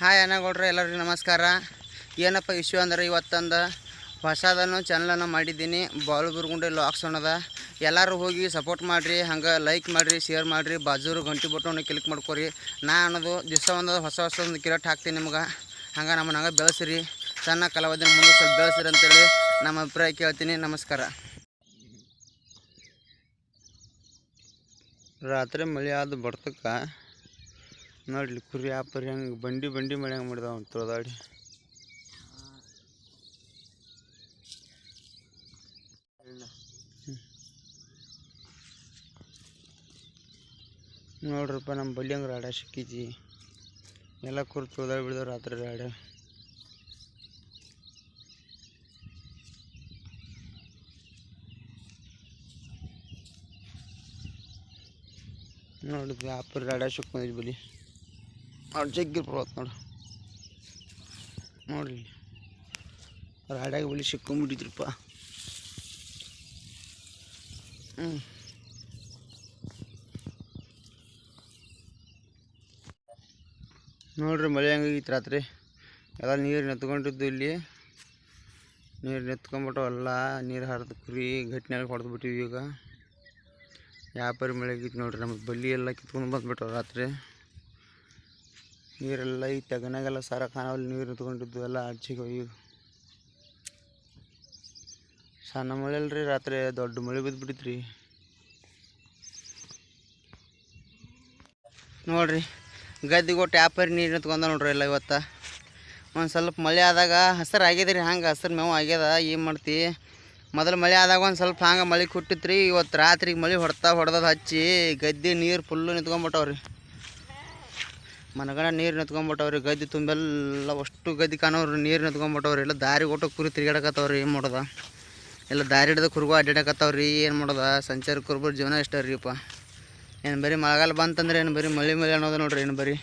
Hi ಅನ್ನಗೌಡ್ರೆ ಎಲ್ಲರಿಗೂ ನಮಸ್ಕಾರ. ಏನಪ್ಪ ಇಶ್ಯೂ ಅಂದರೆ ಇವತ್ತೊಂದು ಹೊಸದನ್ನು ಚಾನಲನ್ನು ಮಾಡಿದ್ದೀನಿ. ಬಾಳು ಬುರ್ಗುಂಡೆ ಲಾಕ್ಸ್ ಅನ್ನೋದ. ಎಲ್ಲರೂ ಹೋಗಿ ಸಪೋರ್ಟ್ ಮಾಡಿರಿ, ಹಂಗೆ ಲೈಕ್ ಮಾಡಿರಿ ಶೇರ್ ಮಾಡಿರಿ, ಬಾಜೂರು ಗಂಟೆ ಬಟನ್ ಕ್ಲಿಕ್ ಮಾಡ್ಕೊರಿ. ನಾ ಅನ್ನೋದು ದಿವಸ ಒಂದು ಹೊಸ ಹೊಸ ಒಂದು ಕಿರಟ್ ಹಾಕ್ತೀನಿ ನಿಮ್ಗೆ. ಹಂಗೆ ನಮ್ಮನ್ನು ಹಂಗೆ ಬೆಳೆಸಿರಿ. ಸಣ್ಣ ಕಲಾವಿದನ ಮುಂದೆ ಸ್ವಲ್ಪ ಬೆಳೆಸಿರಿ ಅಂತೇಳಿ ನಮ್ಮ ಅಭಿಪ್ರಾಯ ಕೇಳ್ತೀನಿ. ನಮಸ್ಕಾರ. ರಾತ್ರಿ ಮಳೆ ಆದ ಬರ್ತಕ್ಕ ನೋಡ್ಲಿ ಕುರಿ ಆಪರಿ ಹಂಗೆ ಬಂಡಿ ಬಂಡಿ ಮಳೆ ಹಂಗೆ ಮಾಡಿದಾವ ತೊಳ್ದಾಡಿ ನೋಡ್ರಪ್ಪ ನಮ್ಮ ಬಲ್ಲಿ ಹಂಗೆ ರಾಡ ಸಿಕ್ಕೈತಿ ಎಲ್ಲ ಕುರಿ ತೊಳೆದಾಡಿ ಬಿಡ್ದಾವ ರಾತ್ರಿ ರಾಡ. ನೋಡಿದ್ವಿ ಆಪರ್ ರಾಡ ಸಿಕ್ಕೊಂಡಿದ್ವಿ ಬಲಿ ಅವ್ರು ಜಗ್ಗಿರ್ ಪರ್ವತ್ ನೋಡು. ನೋಡ್ರಿ ರಾಡ್ಯಾಗ ಬಲಿ ಸಿಕ್ಕೊಂಬಿಟ್ಟಿದ್ರಪ್ಪ. ಹ್ಞೂ ನೋಡ್ರಿ ಮಳೆ ಹಂಗಾಗಿತ್ತು ರಾತ್ರಿ. ಎಲ್ಲ ನೀರು ನೆತ್ಕೊಂಡಿದ್ದು ಇಲ್ಲಿ. ನೀರು ನೆತ್ಕೊಂಬಿಟ್ಟು ಎಲ್ಲ ನೀರು ಹರಿದು ಕುರಿ ಗಟ್ಟಿನಾಗ ಹೊಡೆದು ಬಿಟ್ಟಿವಿ ಈಗ. ವ್ಯಾಪಾರಿ ಮಳೆ ಆಗಿತ್ತು ನೋಡ್ರಿ ನಮ್ಮ ಬಲ್ಲಿ ಎಲ್ಲ ಕಿತ್ಕೊಂಡು ಬಂದ್ಬಿಟ್ಟು ರಾತ್ರಿ. ನೀರೆಲ್ಲ ಈ ತೆಗನಾಗೆಲ್ಲ ಸಾರ ಕಾಣಲ್ಲಿ ನೀರು ನಿಂತ್ಕೊಂಡಿದ್ದು ಎಲ್ಲ ಆಚೆಗೆ ಹೋಗಿ. ಸಣ್ಣ ಮಳೆ ಅಲ್ರಿ, ರಾತ್ರಿ ದೊಡ್ಡ ಮಳೆ ಬಿದ್ದುಬಿಟ್ಟಿತ್ರಿ ನೋಡ್ರಿ ಗದ್ದಿಗೆ ಒಟ್ಟು ಯಾಪರಿ ನೀರು ನಿಂತ್ಕೊಂಡ ನೋಡ್ರಿ ಎಲ್ಲ ಇವತ್ತು. ಒಂದು ಸ್ವಲ್ಪ ಮಳೆ ಆದಾಗ ಹಸಿರು ಆಗಿದೆ ರೀ ಹಂಗೆ ಹಸಿರು ಮೇವು ಆಗ್ಯದ, ಏನು ಮಾಡ್ತಿ? ಮೊದಲು ಮಳೆ ಆದಾಗ ಒಂದು ಸ್ವಲ್ಪ ಹಂಗೆ ಮಳೆ ಕೊಟ್ಟಿತ್ತು ರೀ ಇವತ್ತು ರಾತ್ರಿಗೆ ಮಳೆ ಹೊಡ್ತಾ ಹೊಡೆದ ಹಚ್ಚಿ ಗದ್ದೆ ನೀರು ಫುಲ್ಲು ನಿಂತ್ಕೊಂಬಿಟ್ಟವ್ರಿ ಮನಗಣ ನೀರು ನಿಂತ್ಕೊಂಬಿಟ್ಟವ್ರಿ, ಗದ್ದೆ ತುಂಬೆಲ್ಲ ಅಷ್ಟು ಗದ್ದೆ ಕಾಣೋರು, ನೀರು ನಿಂತ್ಕೊಂಬಿಟ್ಟವ್ರಿ. ಎಲ್ಲ ದಾರಿ ಒಟ್ಟು ಕುರಿ ತಿರ್ಗಾಡಕತ್ತವ್ರಿ, ಏನು ಮಾಡೋದ? ಎಲ್ಲ ದಾರಿ ಹಿಡ್ದು ಕುರುಗು ಅಡ್ಡಾಡಕತ್ತವ್ರಿ ಏನು ಮಾಡೋದ? ಸಂಚಾರ ಕುರುಬರ ಜೀವನ ಇಷ್ಟ ಏನು ಬರೀ ಮಳೆಗಾಲ ಬಂತಂದ್ರೆ ಏನು ಬರೀ ಮಳೆ ಮಳೆ ಅನ್ನೋದು ನೋಡ್ರಿ, ಏನು ಬರೀ.